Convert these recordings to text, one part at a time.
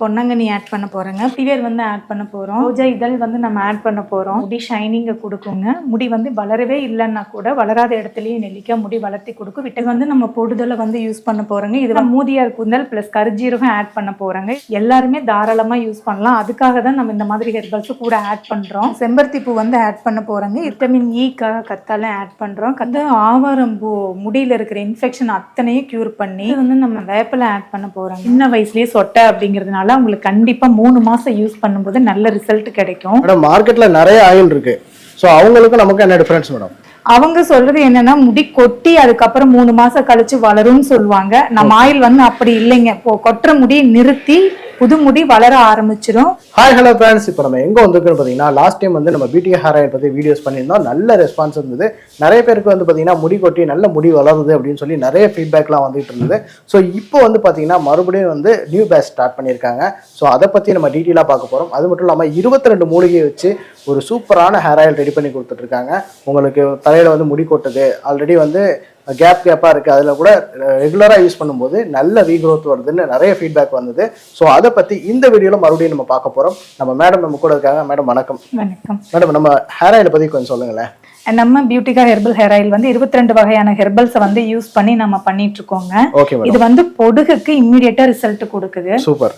பொன்னாங்கண்ணி add பண்ண போறேங்க. பிவியர் வந்து ஆட் பண்ண போறோம். ரோஜா இதழ் வந்து நம்ம ஆட் பண்ண போறோம். முடி ஷைனிங்கை கொடுக்குங்க. முடி வந்து வளரவே இல்லைன்னா கூட வளராத இடத்துலையும் நெல்லிக்காய் முடி வளர்த்தி கொடுக்கும். விட்டு வந்து நம்ம பொடுதலை வந்து யூஸ் பண்ண போறோங்க. இது மூதியார் குந்தல் பிளஸ் கருஜீரகம் ஆட் பண்ண போறோங்க. எல்லாருமே தாராளமா யூஸ் பண்ணலாம். அதுக்காக தான் நம்ம இந்த மாதிரி ஹெர்பல்ஸ் கூட ஆட் பண்றோம். செம்பருத்தி பூ வந்து ஆட் பண்ண போறோங்க. விட்டமின் ஈக்காக e கத்தால ஆட் பண்றோம். கத்த ஆவாரம் பூ முடியில இருக்கிற இன்ஃபெக்ஷன் அத்தனையும் கியூர் பண்ணி வந்து நம்ம வேப்பில ஆட் பண்ண போறோம் சின்ன வயசுலயே சொட்டை அப்படிங்கிறதுனால உங்களுக்கு கண்டிப்பா மூணு மாசம் யூஸ் பண்ணும்போது நல்ல ரிசல்ட் கிடைக்கும். மேடம் மார்க்கெட்ல நிறைய ஆயில் இருக்கு. ஸோ அவங்களுக்கும் நமக்கு என்ன டிஃபரன்ஸ் மேடம் அவங்க சொல்றது என்னன்னா முடி கொட்டி அதுக்கப்புறம் மூணு மாசம் கழிச்சு வளரும்னு சொல்லுவாங்க. நம்ம ஆயில் வந்து அப்படி இல்லைங்க. கொட்டுற முடி நிறுத்தி புது முடி வளர ஆரம்பிச்சிரும். ஹாய் ஹலோ ஃப்ரெண்ட்ஸ் இப்போ நம்ம எங்கே வந்திருக்கோம் பார்த்தீங்கன்னா லாஸ்ட் டைம் வந்து நம்ம பியூட்டி ஹேர் ஆயில் பற்றி வீடியோஸ் பண்ணியிருந்தோம். நல்ல ரெஸ்பான்ஸ் இருந்தது. நிறைய பேருக்கு வந்து பார்த்தீங்கன்னா முடி கொட்டி நல்ல முடி வளருது அப்படின்னு சொல்லி நிறைய ஃபீட்பேக்லாம் வந்துட்டு இருந்தது. ஸோ இப்போ வந்து பார்த்தீங்கன்னா மறுபடியும் வந்து நியூ பேட்ச் ஸ்டார்ட் பண்ணியிருக்காங்க. ஸோ அதை பற்றி நம்ம டீட்டெயிலாக பார்க்க போகிறோம் அது மட்டும் இல்லாமல் இருபத்தி ரெண்டு மூலிகையை வச்சு ஒரு சூப்பரான ஹேர் ஆயில் ரெடி பண்ணி கொடுத்துட்ருக்காங்க உங்களுக்கு தலையில் வந்து முடி கொட்டுது. ஆல்ரெடி வந்து கேப் கேப்பாக இருக்குது அதில் கூட ரெகுலராக யூஸ் பண்ணும்போது நல்ல ரீக்ரோத் வருதுன்னு நிறைய ஃபீட்பேக் வந்தது. ஸோ அதை பற்றி இந்த வீடியோவில் மறுபடியும் நம்ம பார்க்க போகிறோம் நம்ம மேடம் நம்ம கூட இருக்காங்க. மேடம் வணக்கம். வணக்கம். மேடம் நம்ம ஹேர் ஆயிலை பற்றி கொஞ்சம் சொல்லுங்களேன். நம்ம பியூட்டிகா ஹெர்பல் ஹேர் ஆயில் வந்து இருபத்தி ரெண்டு வகையான ஹெர்பல்ஸை வந்து யூஸ் பண்ணி நம்ம பண்ணிட்டு இருக்கோங்க இது வந்து பொடுகுக்கு இம்மிடியட்டா ரிசல்ட் கொடுக்குது. சூப்பர்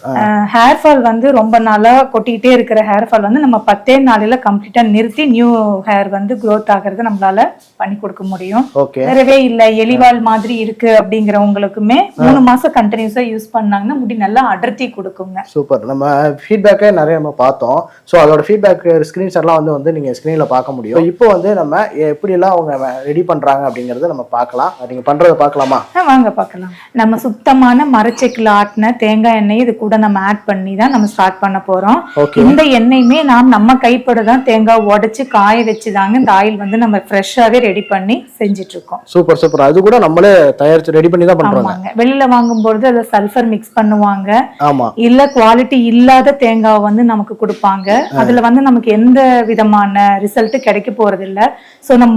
ஹேர் ஃபால் வந்து ரொம்ப நாளா கொட்டிக்கிட்டே இருக்கிற ஹேர் ஃபால் வந்து நம்ம பத்தே நாளில கம்ப்ளீட்டா நிறுத்தி நியூ ஹேர் வந்து growth ஆகிறது நம்மளால பண்ணி கொடுக்க முடியும். வரவே இல்ல எலிவால் மாதிரி இருக்கு அப்படிங்கிறவங்களுக்குமே மூணு மாசம் கண்டினியூஸா யூஸ் பண்ணாங்கன்னா முடி நல்லா அடர்த்தி கொடுக்குங்க. சூப்பர் நம்ம ஃபீட்பேக்கே நிறைய நம்ம பார்த்தோம். ஸோ அதோட ஃபீட்பேக் ஸ்க்ரீன்ஷாட்லாம் வந்து வந்து நீங்கள் ஸ்க்ரீனில் பார்க்க முடியும். இப்போ வந்து நம்ம எப்படிலாம் அவங்க ரெடி பண்ணுறாங்க அப்படிங்கிறத நம்ம பார்க்கலாம். நீங்கள் பண்ணுறதை பார்க்கலாமா? வாங்க பார்க்கலாம். நம்ம சுத்தமான மரச்செக்கில் ஆட்டின தேங்காய் எண்ணெய் இது கூட நம்ம ஆட் பண்ணி தான் நம்ம ஸ்டார்ட் பண்ண போறோம். இந்த எண்ணெயுமே நாம் நம்ம கைப்பட தான் தேங்காய் உடைச்சு காய வச்சு தாங்க இந்த ஆயில் வந்து நம்ம ஃப்ரெஷ்ஷாவே ரெடி பண்ணி செஞ்சுட்டு இருக்கோம் சூப்பர் சூப்பர். அது கூட நம்மளே தயாரிச்சு ரெடி பண்ணி தான் பண்ணுறோங்க வெளியில வாங்கும்பொழுது அதுல சல்ஃபர் மிக்ஸ் பண்ணுவாங்க. ஆமாம் இல்ல குவாலிட்டி இல்லாத தேங்காய் வந்து நமக்கு கொடுப்பாங்க. அதுல வந்து நமக்கு எந்த விதமான ரிசல்ட் கிடைக்க போறது இல்ல சோ நம்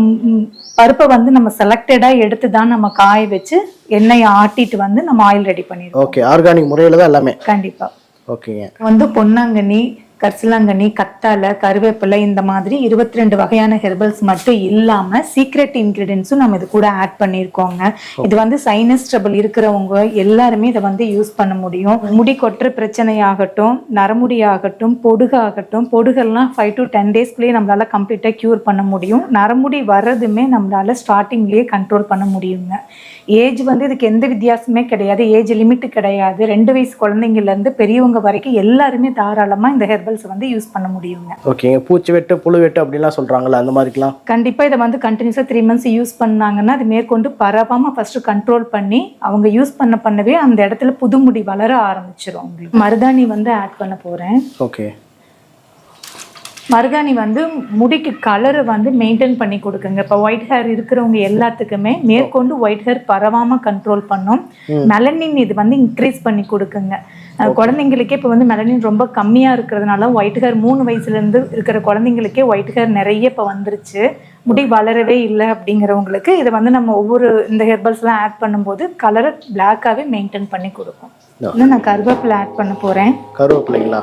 பருப்பை வந்து நம்ம செலக்டடா எடுத்து தான் நம்ம காய வச்சு எண்ணெயை ஆட்டிட்டு வந்து நம்ம ஆயில் ரெடி பண்ணிடுவோம் ஓகே ஆர்கானிக் முறையில் தான் எல்லாமே. கண்டிப்பா. ஓகேங்க வந்து பொன்னாங்கண்ணி கரிசலாங்கண்ணி கத்தாழை கருவேப்பிலை இந்த மாதிரி இருபத்தி ரெண்டு வகையான ஹெர்பல்ஸ் மட்டும் இல்லாம சீக்ரெட் இன்கிரீடியன்ஸும் நம்ம இது கூட ஆட் பண்ணியிருக்கோங்க இது வந்து சைனஸ் ட்ரபிள் இருக்கிறவங்க எல்லாருமே இதை வந்து யூஸ் பண்ண முடியும். முடி கொட்டுற பிரச்சனையாகட்டும் நரமுடி ஆகட்டும் பொடுகு ஆகட்டும் பொடுகெல்லாம் ஃபைவ் டு டென் டேஸ்க்குள்ளேயே நம்மளால கம்ப்ளீட்டாக க்யூர் பண்ண முடியும். நரமுடி வர்றதுமே நம்மளால ஸ்டார்டிங்லேயே கண்ட்ரோல் பண்ண முடியுங்க. ஏஜ் வந்து இதுக்கு எந்த வித்தியாசமே கிடையாது. ஏஜ் லிமிட் கிடையாது. ரெண்டு வயசு குழந்தைங்கள்ல இருந்து பெரியவங்க வரைக்கும் எல்லாருமே தாராளமா இந்த ஹெர்பல்ஸ் வந்து யூஸ் பண்ண முடியுங்க. ஓகேங்க பூச்சி வெட்டு புழு வெட்டு அப்படிலாம் சொல்கிறாங்களா அந்த மாதிரிக்கலாம் கண்டிப்பா இதை வந்து கண்டினியூஸா த்ரீ மந்த்ஸ் யூஸ் பண்ணாங்கன்னா அது மேற்கொண்டு பரவாம ஃபர்ஸ்ட் கண்ட்ரோல் பண்ணி அவங்க யூஸ் பண்ண பண்ணவே அந்த இடத்துல புது முடி வளர அவங்களுக்கு மருதாணி வந்து ஆட் பண்ண போறேன். ஓகே மருதாணி வந்து முடிக்கு கலரை வந்து மெயின்டைன் பண்ணி கொடுக்குங்க. இப்போ ஒயிட் ஹேர் இருக்கிறவங்க எல்லாத்துக்குமே மேற்கொண்டு ஒயிட் ஹேர் பரவாம கண்ட்ரோல் பண்ணும். மெலனின் இது வந்து இன்க்ரீஸ் பண்ணி கொடுக்குங்க. குழந்தைங்களுக்கே இப்போ வந்து மெலனின் ரொம்ப கம்மியா இருக்கிறதுனால ஒயிட் ஹேர் மூணு வயசுல இருந்து இருக்கிற குழந்தைங்களுக்கே ஒயிட் ஹேர் நிறைய இப்போ வந்துருச்சு. முடி வளரவே இல்லை அப்படிங்கிறவங்களுக்கு இதை வந்து நம்ம ஒவ்வொரு இந்த ஹெர்பல்ஸ்லாம் ஆட் பண்ணும்போது கலரை பிளாக்காவே மெயின்டைன் பண்ணி கொடுக்கும் இன்னும் நான் கருவேப்பிலை ஆட் பண்ண போறேன். கருவேப்பிலைங்களா?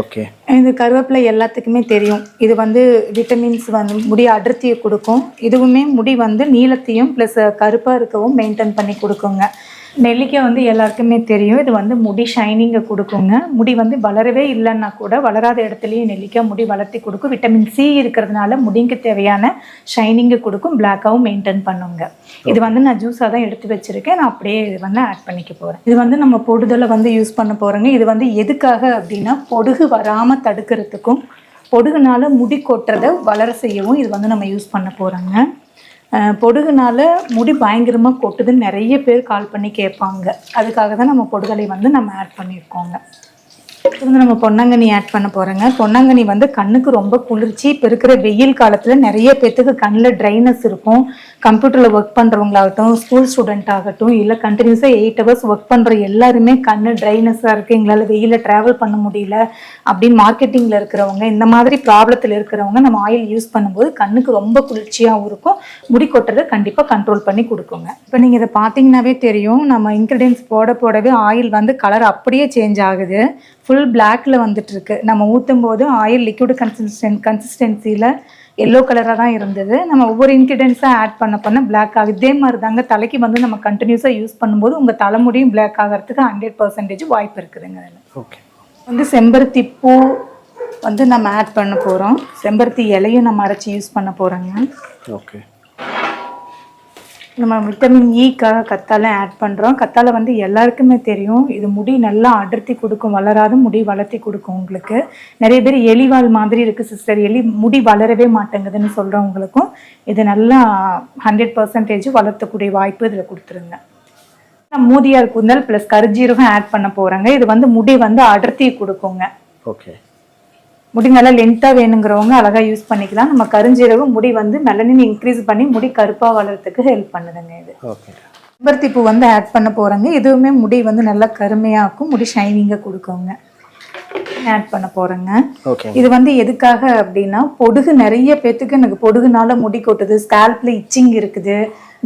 ஓகே இது கருவேப்பிலை எல்லாத்துக்குமே தெரியும். இது வந்து விட்டமின்ஸ் வந்து முடி அடர்த்தியை கொடுக்கும். இதுவுமே முடி வந்து நீளத்தையும் ப்ளஸ் கருப்பாக இருக்கவும் மெயின்டைன் பண்ணி கொடுக்குங்க. நெல்லிக்காய் வந்து எல்லாருக்குமே தெரியும். இது வந்து முடி ஷைனிங்கை கொடுக்குங்க. முடி வந்து வளரவே இல்லைன்னா கூட வளராத இடத்துலையும் நெல்லிக்காய் முடி வளர்த்தி கொடுக்கும். விட்டமின் சி இருக்கிறதுனால முடிக்கு தேவையான ஷைனிங்கை கொடுக்கும். பிளாக்காகவும் மெயின்டைன் பண்ணுங்க. இது வந்து நான் ஜூஸாக தான் எடுத்து வச்சிருக்கேன். நான் அப்படியே இது வந்து ஆட் பண்ணிக்க போகிறேன் இது வந்து நம்ம பொடுதலை வந்து யூஸ் பண்ண போகிறோங்க இது வந்து எதுக்காக அப்படின்னா பொடுகு வராமல் தடுக்கிறதுக்கும் பொடுகுனால முடி கொட்டுறதை வளர செய்யவும் இது வந்து நம்ம யூஸ் பண்ண போகிறோங்க பொடுகுனால முடி பயங்கரமாக கொட்டுதுன்னு நிறைய பேர் கால் பண்ணி கேட்பாங்க. அதுக்காக தான் நம்ம பொடுகலை வந்து நம்ம ஆட் பண்ணியிருக்கோங்க. இது வந்து நம்ம பொன்னாங்கண்ணி ஆட் பண்ண போகிறோங்க பொன்னாங்கண்ணி வந்து கண்ணுக்கு ரொம்ப குளிர்ச்சி. இப்போ இருக்கிற வெயில் காலத்தில் நிறைய பேர்த்துக்கு கண்ணில் ட்ரைனஸ் இருக்கும். கம்ப்யூட்டரில் ஒர்க் பண்ணுறவங்களாகட்டும் ஸ்கூல் ஸ்டூடெண்ட் ஆகட்டும் இல்லை கண்டினியூஸாக எயிட் ஹவர்ஸ் ஒர்க் பண்ணுற எல்லாருமே கண்ணு ட்ரைனஸாக இருக்குது எங்களால் வெயிலில் ட்ராவல் பண்ண முடியல. அப்படின்னு மார்க்கெட்டிங்கில் இருக்கிறவங்க இந்த மாதிரி ப்ராப்ளத்தில் இருக்கிறவங்க நம்ம ஆயில் யூஸ் பண்ணும்போது கண்ணுக்கு ரொம்ப குளிர்ச்சியாகவும் இருக்கும். முடி கொட்டுறதை கண்டிப்பாக கண்ட்ரோல் பண்ணி கொடுக்குங்க. இப்போ நீங்கள் இதை பார்த்தீங்கன்னாவே தெரியும். நம்ம இன்க்ரீடியன்ஸ் போட போடவே ஆயில் வந்து கலர் அப்படியே சேஞ்ச் ஆகுது. ஃபுல் பிளாக்ல வந்துட்டு இருக்கு நம்ம ஊற்றும் போது ஆயில் லிக்விட் கன்சிஸ்டன்ட் கன்சிஸ்டன்சியில் எல்லோ கலராக தான் இருந்தது. நம்ம ஒவ்வொரு இன்க்ரீடியன்ஸாக ஆட் பண்ண பண்ண பிளாக் ஆகுது. இதே மாதிரி தாங்க தலைக்கு வந்து நம்ம கண்டினியூஸாக யூஸ் பண்ணும்போது உங்கள் தலைமுடியும் பிளாக் ஆகிறதுக்கு ஹண்ட்ரட் பர்சன்டேஜ் வாய்ப்பு இருக்குதுங்க அதில். ஓகே வந்து செம்பருத்தி பூ வந்து நம்ம ஆட் பண்ண போகிறோம் செம்பருத்தி இலையும் நம்ம அரைச்சி யூஸ் பண்ண போகிறோங்க ஓகே நம்ம விட்டமின் ஈக்காக e கத்தாழை ஆட் பண்ணுறோம் கத்தாழை வந்து எல்லாருக்குமே தெரியும். இது முடி நல்லா அடர்த்தி கொடுக்கும் வளராத முடி வளர்த்தி கொடுக்கும் உங்களுக்கு. நிறைய பேர் எலிவால் மாதிரி இருக்குது சிஸ்டர் எலி முடி வளரவே மாட்டேங்குதுன்னு சொல்கிறவங்களுக்கும் இது நல்லா ஹண்ட்ரட் பர்சன்டேஜ் வளர்த்தக்கூடிய வாய்ப்பு இதில் கொடுத்துருங்க. மூதியார் கூந்தல் ப்ளஸ் கருஜீரகம் ஆட் பண்ண போகிறாங்க இது வந்து முடி வந்து அடர்த்தி கொடுக்குங்க. ஓகே முடி நல்லா லென்த்தாக வேணுங்கிறவங்க அழகாக யூஸ் பண்ணிக்கலாம். நம்ம கருஞ்சீரகம் முடி வந்து மெலனின் இன்க்ரீஸ் பண்ணி முடி கருப்பாக வளர்றதுக்கு ஹெல்ப் பண்ணுதுங்க இது. செம்பருத்தி பூ வந்து ஆட் பண்ண போகிறோங்க இதுவுமே முடி வந்து நல்லா கருமையாக்கும். முடி ஷைனிங்காக கொடுக்குங்க. ஆட் பண்ண போகிறேங்க இது வந்து எதுக்காக அப்படின்னா பொடுகு நிறைய பேத்துக்கு எனக்கு பொடுகுனால முடி கொட்டுது. ஸ்கேல்ப்ல இச்சிங் இருக்குது.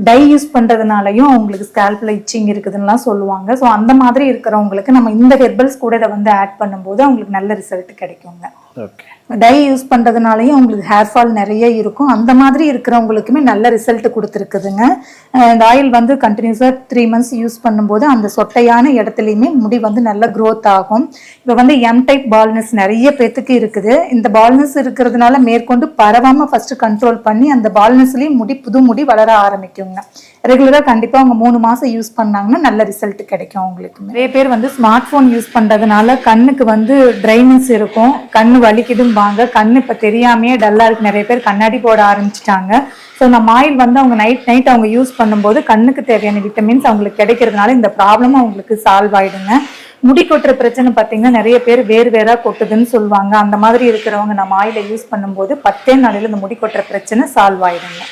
டை யூஸ் பண்றதுனாலயும் அவங்களுக்கு ஸ்கேல்ப்ல இச்சிங் இருக்குதுன்னுலாம் சொல்லுவாங்க. ஸோ அந்த மாதிரி இருக்கிறவங்களுக்கு நம்ம இந்த ஹெர்பல்ஸ் கூட இதை வந்து ஆட் பண்ணும்போது அவங்களுக்கு நல்ல ரிசல்ட் கிடைக்குங்க. டை யூஸ் பண்ணுறதுனாலையும் அவங்களுக்கு ஹேர் ஃபால் நிறைய இருக்கும். அந்த மாதிரி இருக்கிறவங்களுக்குமே நல்ல ரிசல்ட் கொடுத்துருக்குதுங்க. இந்த ஆயில் வந்து கண்டினியூஸாக த்ரீ மந்த்ஸ் யூஸ் பண்ணும்போது அந்த சொட்டையான இடத்துலையுமே முடி வந்து நல்ல க்ரோத் ஆகும். இப்போ வந்து எம் டைப் பால்னஸ் நிறைய பேத்துக்கு இருக்குது. இந்த பால்னஸ் இருக்கிறதுனால மேற்கொண்டு பரவாமல் ஃபஸ்ட்டு கண்ட்ரோல் பண்ணி அந்த பால்னஸ்லேயும் முடி புது முடி வளர ஆரம்பிக்குங்க ரெகுலராக கண்டிப்பாக அவங்க மூணு மாதம் யூஸ் பண்ணாங்கன்னா நல்ல ரிசல்ட் கிடைக்கும் அவங்களுக்கு. நிறைய பேர் வந்து ஸ்மார்ட் ஃபோன் யூஸ் பண்ணுறதுனால கண்ணுக்கு வந்து ட்ரைனஸ் இருக்கும். கண்ணு வலிக்குதும்பாங்க. கண் இப்போ தெரியாமையே டல்லாக இருக்கு. நிறைய பேர் கண்ணாடி போட ஆரம்பிச்சிட்டாங்க. ஸோ நம்ம ஆயில் வந்து அவங்க நைட் நைட் அவங்க யூஸ் பண்ணும்போது கண்ணுக்கு தேவையான விட்டமின்ஸ் அவங்களுக்கு கிடைக்கிறதுனால இந்த ப்ராப்ளம் அவங்களுக்கு சால்வ் ஆயிடுங்க. முடி கொட்டுற பிரச்சனை பார்த்தீங்கன்னா நிறைய பேர் வேறு வேறாக கொட்டுதுன்னு சொல்லுவாங்க. அந்த மாதிரி இருக்கிறவங்க நம்ம ஆயிலை யூஸ் பண்ணும்போது பத்தே நாளையில் இந்த முடி கொட்டுற பிரச்சனை சால்வ் ஆயிடுங்க.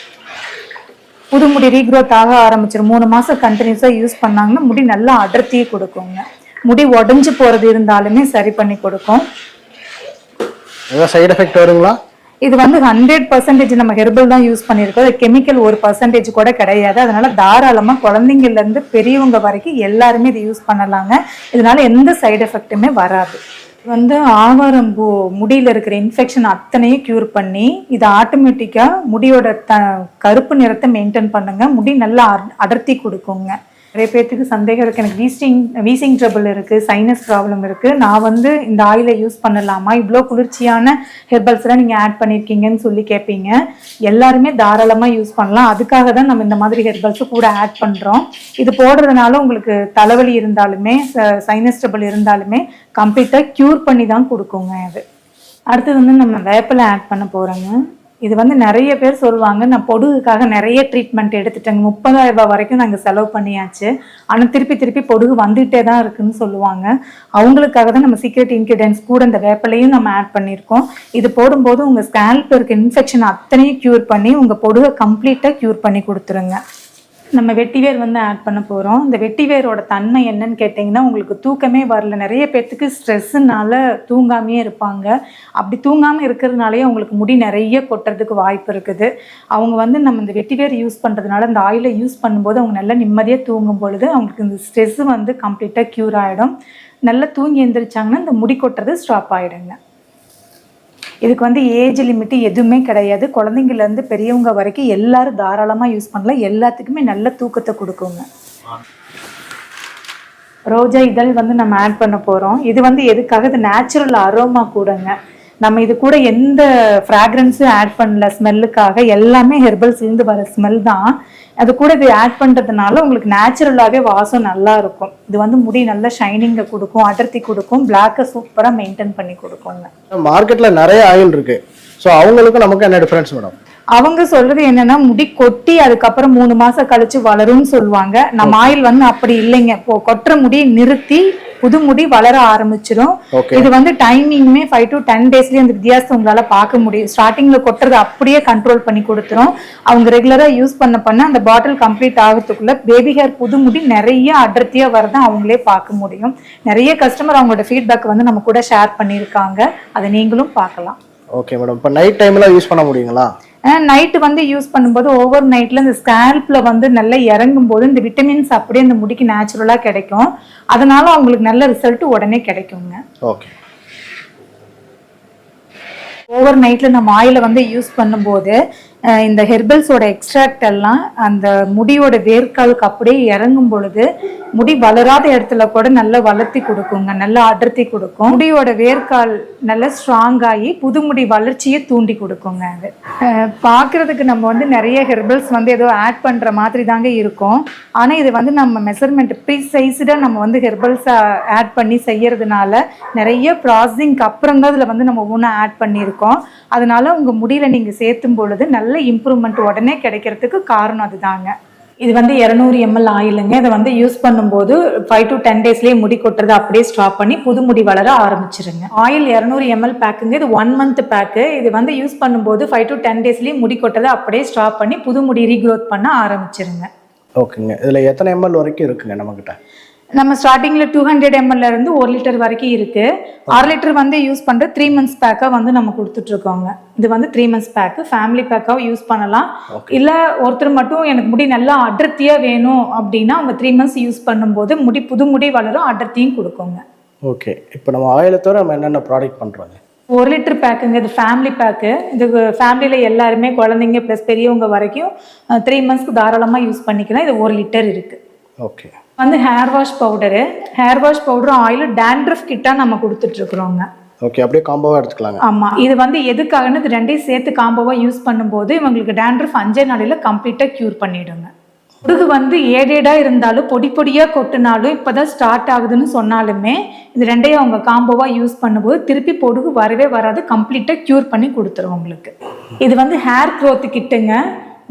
புது முடி ரீக்ரோத் ஆக ஆரம்பிச்சிடும் மூணு மாசம் கண்டினியூஸா யூஸ் பண்ணாங்கன்னா முடி நல்லா அடர்த்தியை கொடுக்குங்க. முடி உடஞ்சு போறது இருந்தாலுமே சரி பண்ணி கொடுக்கும். ஏதாவது சைடு எஃபெக்ட் வருங்களா? இது வந்து ஹண்ட்ரட் பர்சன்டேஜ் நம்ம ஹெர்பல் தான் யூஸ் பண்ணியிருக்கோம் கெமிக்கல் ஒரு பர்சன்டேஜ் கூட கிடையாது. அதனால தாராளமா குழந்தைங்கள்ல இருந்து பெரியவங்க வரைக்கும் எல்லாருமே இது யூஸ் பண்ணலாங்க. இதனால எந்த சைடு எஃபெக்ட்டுமே வராது. வந்து வந்து ஆவாரம்பூ முடியில் இருக்கிற இன்ஃபெக்ஷன் அத்தனையும் க்யூர் பண்ணி இதை ஆட்டோமேட்டிக்காக முடியோட த கருப்பு நிறத்தை மெயின்டைன் பண்ணுங்க. முடி நல்லா அடர்த்தி கொடுக்குங்க. நிறைய பேர்த்துக்கு சந்தேகம் இருக்குது எனக்கு வீசிங் வீசிங் ட்ரபிள் இருக்குது சைனஸ் ப்ராப்ளம் இருக்குது நான் வந்து இந்த ஆயிலை யூஸ் பண்ணலாமா? இவ்வளோ குளிர்ச்சியான ஹெர்பல்ஸ்லாம் நீங்கள் ஆட் பண்ணியிருக்கீங்கன்னு சொல்லி கேட்பீங்க எல்லாருமே தாராளமாக யூஸ் பண்ணலாம். அதுக்காக தான் நம்ம இந்த மாதிரி ஹெர்பல்ஸு கூட ஆட் பண்ணுறோம் இது போடுறதுனால உங்களுக்கு தலைவலி இருந்தாலுமே சைனஸ் ட்ரபிள் இருந்தாலுமே கம்ப்ளீட்டாக க்யூர் பண்ணி தான் கொடுக்குங்க இது. அடுத்தது வந்து நம்ம வேப்பிலை ஆட் பண்ண போகிறோங்க இது வந்து நிறைய பேர் சொல்லுவாங்க நான் பொடுகுக்காக நிறைய ட்ரீட்மெண்ட் எடுத்துட்டேங்க. முப்பதாயிரம் ரூபாய் வரைக்கும் நாங்கள் செலவு பண்ணியாச்சு. ஆனால் திருப்பி திருப்பி பொடுகு வந்துகிட்டே தான் இருக்குன்னு சொல்லுவாங்க. அவங்களுக்காக தான் நம்ம சீக்ரெட் இன்க்ரீடியன்ஸ் கூட இந்த வேப்பிலையும் நம்ம ஆட் பண்ணியிருக்கோம். இது போடும்போது உங்கள் ஸ்கேல்ப் இருக்க இன்ஃபெக்ஷன் அத்தனையும் க்யூர் பண்ணி உங்கள் பொடுகை கம்ப்ளீட்டாக க்யூர் பண்ணி கொடுத்துருங்க. நம்ம வெட்டிவேர் வந்து ஆட் பண்ண போகிறோம் இந்த வெட்டிவேரோட தன்மை என்னன்னு கேட்டிங்கன்னா உங்களுக்கு தூக்கமே வரல. நிறைய பேர்த்துக்கு ஸ்ட்ரெஸ்ஸுனால தூங்காமையே இருப்பாங்க. அப்படி தூங்காமல் இருக்கிறதுனாலே அவங்களுக்கு முடி நிறைய கொட்டுறதுக்கு வாய்ப்பு இருக்குது. அவங்க வந்து நம்ம இந்த வெட்டிவேர் யூஸ் பண்ணுறதுனால இந்த ஆயிலை யூஸ் பண்ணும்போது அவங்க நல்லா நிம்மதியாக தூங்கும் பொழுது அவங்களுக்கு இந்த ஸ்ட்ரெஸ்ஸு வந்து கம்ப்ளீட்டாக க்யூர் ஆகிடும் நல்லா தூங்கி எந்திரிச்சாங்கன்னா இந்த முடி கொட்டுறது ஸ்டாப் ஆகிடுங்க இதுக்கு வந்து ஏஜ் லிமிட்டு எதுவுமே கிடையாது. குழந்தைங்கலேருந்து பெரியவங்க வரைக்கும் எல்லாரும் தாராளமாக யூஸ் பண்ணலாம். எல்லாத்துக்குமே நல்ல தூக்கத்தை கொடுக்குங்க. ரோஜா இதழ் வந்து நம்ம ஆட் பண்ண போகிறோம் இது வந்து எதுக்காக? இது நேச்சுரல் அரோமா கூடங்க. நம்ம இது கூட எந்த ஃப்ராக்ரன்ஸும் ஆட் பண்ணல ஸ்மெல்லுக்காக எல்லாமே ஹெர்பல்ஸ் சேர்ந்து வர ஸ்மெல் தான். அது கூட இது ஆட் பண்ணுறதுனால உங்களுக்கு நேச்சுரலாகவே வாசம் நல்லா இருக்கும். இது வந்து முடி நல்லா ஷைனிங்கை கொடுக்கும் அடர்த்தி கொடுக்கும் பிளாக்கை சூப்பராக மெயின்டைன் பண்ணி கொடுக்குங்க. மார்க்கெட்டில் நிறைய ஆயில் இருக்கு. ஸோ அவங்களுக்கும் நமக்கு என்ன டிஃப்ரென்ஸ் மேடம் அவங்க சொல்றது என்னன்னா முடி கொட்டி அதுக்கப்புறம் மூணு மாசம் கழிச்சு வளரும்னு சொல்லுவாங்க. நம்ம ஆயில் வந்து அப்படி இல்லைங்க. இப்போ கொட்டுற முடியை நிறுத்தி புது முடி வளர ஆரம்பிச்சிரும். ஓகே இது வந்து டைமிங்குமே ஃபைவ் டு டென் டேஸ்லயே அந்த வித்தியாசத்தை உங்களால பார்க்க முடியும். ஸ்டார்டிங்ல கொட்டுறது அப்படியே கண்ட்ரோல் பண்ணி கொடுத்துரும். அவங்க ரெகுலரா யூஸ் பண்ண பண்ண அந்த பாட்டில் கம்ப்ளீட் ஆகிறதுக்குள்ள பேபி ஹேர் புது முடி நிறைய அடர்த்தியா வரதை அவங்களே பார்க்க முடியும். நிறைய கஸ்டமர் அவங்களோட ஃபீட்பேக் வந்து நம்ம கூட ஷேர் பண்ணியிருக்காங்க. அதை நீங்களும் பார்க்கலாம். ஓகே மேடம் இப்போ நைட் டைம்ல யூஸ் பண்ண முடியுங்களா? நைட்டு வந்து யூஸ் பண்ணும்போது ஓவர் நைட்ல இந்த ஸ்கேல்ப்ல வந்து நல்லா இறங்கும் போது இந்த விட்டமின்ஸ் அப்படியே இந்த முடிக்கு நேச்சுரலா கிடைக்கும். அதனால அவங்களுக்கு நல்ல ரிசல்ட் உடனே கிடைக்குங்க. ஓகே ஓவர் நைட்ல நம்ம ஆயில வந்து யூஸ் பண்ணும்போது இந்த ஹெர்பல்ஸோட எக்ஸ்ட்ராக்ட் எல்லாம் அந்த முடியோட வேர்க்காலுக்கு அப்படியே இறங்கும் பொழுது முடி வளராத இடத்துல கூட நல்லா வளர்த்தி கொடுக்குங்க நல்லா அடர்த்தி கொடுக்கும். முடியோட வேர்க்கால் நல்லா ஸ்ட்ராங் ஆகி புது முடி வளர்ச்சியை தூண்டி கொடுக்குங்க அது. பார்க்குறதுக்கு பார்க்கறதுக்கு நம்ம வந்து நிறைய ஹெர்பல்ஸ் வந்து ஏதோ ஆட் பண்ணுற மாதிரி தாங்க இருக்கும். ஆனால் இது வந்து நம்ம மெஷர்மெண்ட் ப்ரீசைஸ்டாக நம்ம வந்து ஹெர்பல்ஸை ஆட் பண்ணி செய்யறதுனால நிறைய ப்ராசஸிங்க்கு அப்புறம் தான் இதில் வந்து நம்ம ஒவ்வொன்றும் ஆட் பண்ணியிருக்கோம். அதனால உங்கள் முடியில் நீங்கள் சேர்த்தும் பொழுது நல்ல இம்ப்ரூவ்மெண்ட் உடனே கிடைக்கிறதுக்கு காரணம் அதுதாங்க. இது வந்து இரநூறு எம்எல் ஆயிலுங்க. இதை வந்து யூஸ் பண்ணும்போது ஃபைவ் டு டென் டேஸ்லேயே முடி கொட்டுறதை அப்படியே ஸ்டாப் பண்ணி புது முடி வளர ஆரம்பிச்சிருங்க. ஆயில் இரநூறு எம்எல் பேக்குங்க இது ஒன் மந்த் பேக்கு இது வந்து யூஸ் பண்ணும்போது ஃபைவ் டு டென் டேஸ்லேயே முடி கொட்டுறது அப்படியே ஸ்டாப் பண்ணி புது முடி ரீக்ரோத் பண்ண ஆரம்பிச்சிருங்க. ஓகேங்க. இதில் எத்தனை எம்எல் வரைக்கும் இருக்குங்க நம்மக்கிட்ட நம்ம ஸ்டார்டிங்ல டூ ஹண்ட்ரட் எம்எல்ல இருந்து ஒரு லிட்டர் வரைக்கும் இருக்கு. அரை லிட்டர் வந்து யூஸ் பண்ற த்ரீ மந்த்ஸ் பேக்கா வந்து நம்ம கொடுத்துட்டு இருக்கோங்க இது வந்து த்ரீ மந்த்ஸ் பேக்கு ஃபேமிலி பேக்காவும் யூஸ் பண்ணலாம். இல்ல ஒருத்தர் மட்டும் எனக்கு முடி நல்லா அடர்த்தியா வேணும் அப்படின்னா அவங்க த்ரீ மந்த்ஸ் யூஸ் பண்ணும்போது முடி புது முடி வளரும் அடர்த்தியும் கொடுக்குங்க. ஓகே இப்போ நம்ம ஆயிலை தவிர நம்ம என்னென்ன ப்ராடக்ட் பண்றோங்க? ஒரு லிட்டர் பேக்குங்க இது ஃபேமிலி பேக்கு இது ஃபேமிலியில் எல்லாருமே குழந்தைங்க ப்ளஸ் பெரியவங்க வரைக்கும் த்ரீ மந்த்ஸ்க்கு தாராளமாக யூஸ் பண்ணிக்கலாம். இது ஒரு லிட்டர் இருக்கு. ஓகே வந்து hair wash powder hair wash பவுடரும் ஆயிலும் டேண்ட்ரஃப் கிட்டா நம்ம கொடுத்துட்டு இருக்கிறோங்க ஓகே அப்படியே காம்போவாக எடுத்துக்கலாங்க. ஆமா இது வந்து எதுக்காகன்னு இது ரெண்டையும் சேர்த்து காம்போவா யூஸ் பண்ணும்போது இவங்களுக்கு டேண்ட்ரஃப் அஞ்சே நாளையில கம்ப்ளீட்டா கியூர் பண்ணிடுங்க. பொடுகு வந்து ஏடேடா இருந்தாலும் பொடி பொடியா கொட்டினாலும் இப்பதான் ஸ்டார்ட் ஆகுதுன்னு சொன்னாலுமே இது ரெண்டையும் அவங்க காம்போவா யூஸ் பண்ணும்போது திருப்பி பொடுகு வரவே வராது கம்ப்ளீட்டா கியூர் பண்ணி கொடுத்துரும் உங்களுக்கு. இது வந்து ஹேர் க்ரோத் கிட்டுங்க.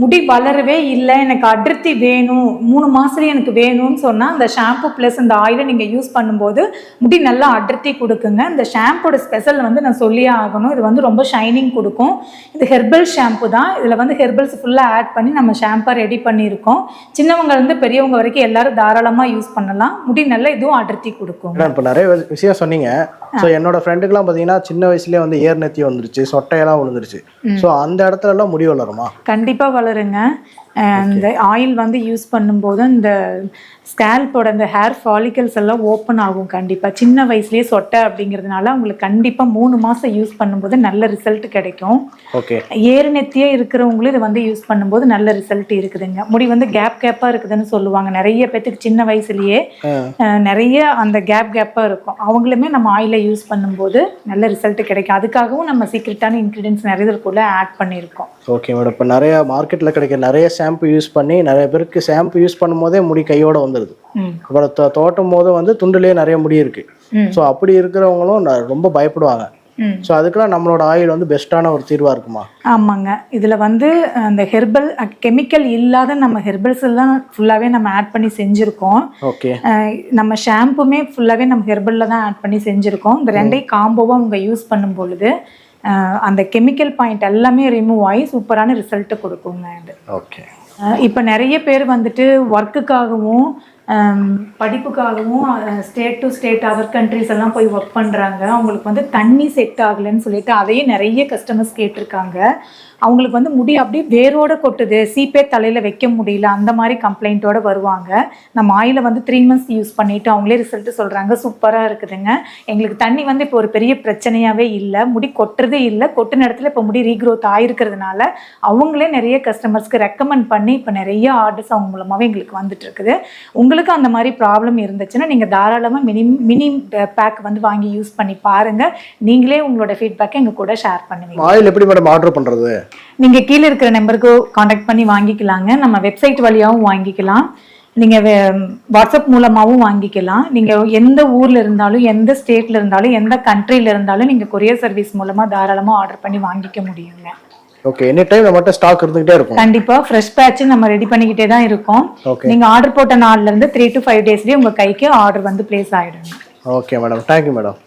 முடி வளரவே இல்லை எனக்கு அடர்த்தி வேணும் மூணு மாதத்துலேயே எனக்கு வேணும்னு சொன்னால் அந்த ஷாம்பு ப்ளஸ் இந்த ஆயிலை நீங்கள் யூஸ் பண்ணும்போது முடி நல்லா அடர்த்தி கொடுக்குங்க. இந்த ஷாம்போட ஸ்பெஷல் வந்து நான் சொல்லியே ஆகணும். இது வந்து ரொம்ப ஷைனிங் கொடுக்கும். இது ஹெர்பல் ஷாம்பு தான். இதில் வந்து ஹெர்பல்ஸ் ஃபுல்லாக ஆட் பண்ணி நம்ம ஷாம்பை ரெடி பண்ணியிருக்கோம். சின்னவங்கலேருந்து பெரியவங்க வரைக்கும் எல்லாரும் தாராளமாக யூஸ் பண்ணலாம். முடி நல்லா இதுவும் அடர்த்தி கொடுக்கும். இப்போ நிறைய விஷயம் சொன்னீங்க. ஸோ என்னோட ஃப்ரெண்டுக்குலாம் பார்த்தீங்கன்னா சின்ன வயசுலேயே வந்து ஏர் நெத்தி வந்துருச்சு சொட்டையெல்லாம் விழுந்துருச்சு ஸோ அந்த இடத்துல எல்லாம் முடி வளருமா? கண்டிப்பாக வளருங்க. இந்த ஆயில் வந்து யூஸ் பண்ணும்போது இந்த ஸ்கேல்போட இந்த ஹேர் ஃபாலிகல்ஸ் எல்லாம் ஓப்பன் ஆகும் கண்டிப்பாக சின்ன வயசுலேயே சொட்டை அப்படிங்கிறதுனால அவங்களுக்கு கண்டிப்பாக மூணு மாதம் யூஸ் பண்ணும்போது நல்ல ரிசல்ட் கிடைக்கும். ஓகே ஏறு நெத்தியே இருக்கிறவங்களும் இதை வந்து யூஸ் பண்ணும்போது நல்ல ரிசல்ட் இருக்குதுங்க. முடி வந்து கேப் கேப்பாக இருக்குதுன்னு சொல்லுவாங்க. நிறைய பேத்துக்கு சின்ன வயசுலயே நிறைய அந்த கேப் கேப்பாக இருக்கும். அவங்களுமே நம்ம ஆயிலை யூஸ் பண்ணும்போது நல்ல ரிசல்ட் கிடைக்கும். அதுக்காகவும் நம்ம சீக்ரெட்டான இன்க்ரீடியன்ஸ் நிறைய இதுக்குள்ள ஆட் பண்ணியிருக்கோம். ஓகே மேடம் இப்போ நிறைய மார்க்கெட்டில் கிடைக்கிற நிறைய ஷாம்பு யூஸ் பண்ணி நிறைய பேருக்கு ஷாம்பு யூஸ் பண்ணும்போதே முடி கையோட வந்துடுது அப்புறம் தோட்டும் போது வந்து துண்டுலேயே நிறைய முடி இருக்கு. ஸோ அப்படி இருக்கிறவங்களும் ரொம்ப பயப்படுவாங்க. ஸோ அதுக்கெல்லாம் நம்மளோட ஆயில் வந்து பெஸ்ட்டான ஒரு தீர்வாக இருக்குமா? ஆமாங்க. இதில் வந்து அந்த ஹெர்பல் கெமிக்கல் இல்லாத நம்ம ஹெர்பல்ஸ் எல்லாம் ஃபுல்லாகவே நம்ம ஆட் பண்ணி செஞ்சுருக்கோம். ஓகே நம்ம ஷாம்புமே ஃபுல்லாகவே நம்ம ஹெர்பலில் தான் ஆட் பண்ணி செஞ்சுருக்கோம். இந்த ரெண்டையும் காம்போவாக அவங்க யூஸ் பண்ணும் பொழுது அந்த கெமிக்கல் பாயிண்ட் எல்லாமே ரிமூவ் ஆகி சூப்பரான ரிசல்ட்டு கொடுக்குங்க இது. ஓகே. இப்போ நிறைய பேர் வந்துட்டு ஒர்க்குக்காகவும் படிப்புக்காகவும் state to state other countries எல்லாம் போய் ஒர்க் பண்ணுறாங்க அவங்களுக்கு வந்து தண்ணி செட் ஆகலைன்னு சொல்லிட்டு அதையே நிறைய கஸ்டமர்ஸ் கேட்டிருக்காங்க. அவங்களுக்கு வந்து முடி அப்படியே வேரோட கொட்டுது. சீப்பே தலையில் வைக்க முடியல. அந்த மாதிரி கம்ப்ளைண்ட்டோட வருவாங்க. நம்ம ஆயில வந்து த்ரீ மந்த்ஸ் யூஸ் பண்ணிட்டு அவங்களே ரிசல்ட் சொல்கிறாங்க சூப்பராக இருக்குதுங்க. எங்களுக்கு தண்ணி வந்து இப்போ ஒரு பெரிய பிரச்சனையாகவே இல்லை. முடி கொட்டுறதே இல்லை. கொட்டின இடத்துல இப்போ முடி ரீக்ரோத் ஆகிருக்கிறதுனால அவங்களே நிறைய கஸ்டமர்ஸ்க்கு ரெக்கமெண்ட் பண்ணி இப்போ நிறைய ஆர்டர்ஸ் அவங்க மூலமாகவே எங்களுக்கு வந்துட்டு இருக்குது. உங்களுக்கு அந்த மாதிரி ப்ராப்ளம் இருந்துச்சுன்னா நீங்கள் தாராளமாக மினி மினி பேக் வந்து வாங்கி யூஸ் பண்ணி பாருங்கள் நீங்களே உங்களோட ஃபீட்பேக்கை எங்கள் கூட ஷேர் பண்ணுவீங்க. ஆயில் எப்படி மேடம் ஆர்டர் பண்ணுறது நீங்க கீழே இருக்கிற நம்பருக்கு காண்டாக்ட் பண்ணி வாங்கிக்கலாங்க. நம்ம வெப்சைட் வழியாகவும் வாங்கிக்கலாம். நீங்க வே- வாட்ஸ்அப் மூலமாகவும் வாங்கிக்கலாம். நீங்க எந்த ஊர்ல இருந்தாலும் எந்த ஸ்டேட்ல இருந்தாலும் எந்த கண்ட்ரில இருந்தாலும் நீங்க கொரியர் சர்வீஸ் மூலமா தாராளமா ஆர்டர் பண்ணி வாங்கிக்க முடியுங்க. ஓகே எனி டைம் நம்மகிட்ட ஸ்டாக் இருந்துகிட்டே இருக்கும். கண்டிப்பா. ஃப்ரெஷ் பேட்ச் நம்ம ரெடி பண்ணிக்கிட்டே தான் இருக்கோம். நீங்க ஆர்டர் போட்ட நாள்ல இருந்து த்ரீ டு ஃபைவ் டேஸ்லயே உங்க கைக்கு ஆர்டர் வந்து பிளேஸ் ஆயிடும் ஓகே மேடம் தேங்க்யூ மேடம்